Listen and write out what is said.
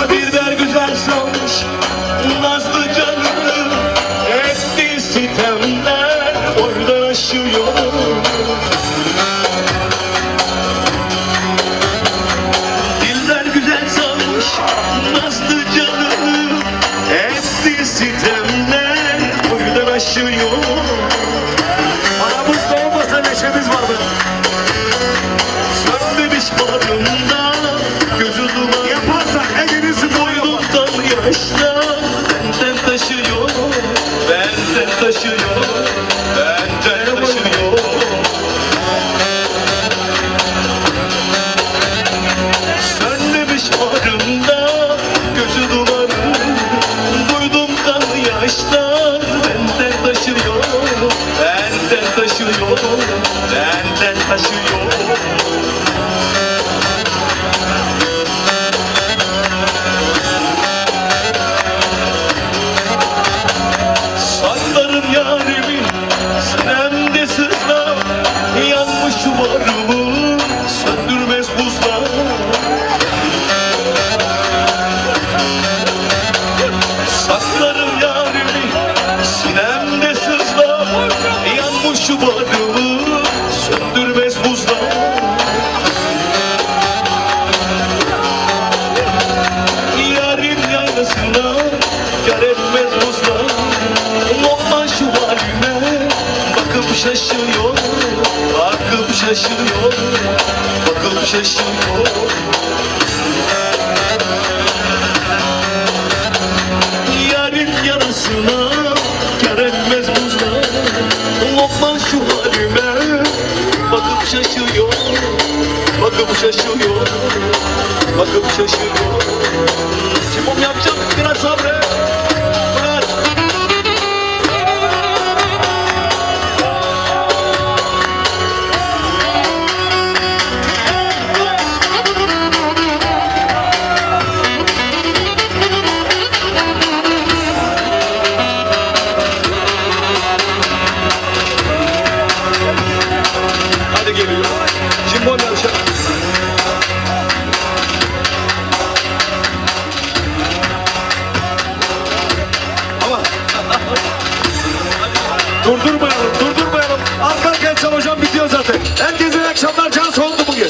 Kadir der güzel salmış Nazlı canını Etti sitemler Orada Benden taşıyor Benden taşıyor Varımı Söndürmez buzlar Yarim yaylasına Kar etmez Lokman şu halime Bakıp şaşıyor Bakıp şaşıyor Bakıp şaşıyor şaşıyor Bakıp şaşıyor Şimdi yapacağım durdurmayalım, durdurmayalım. Arka arkaya hocam bitiyor zaten. Herkese iyi akşamlar. Can soldu bugün.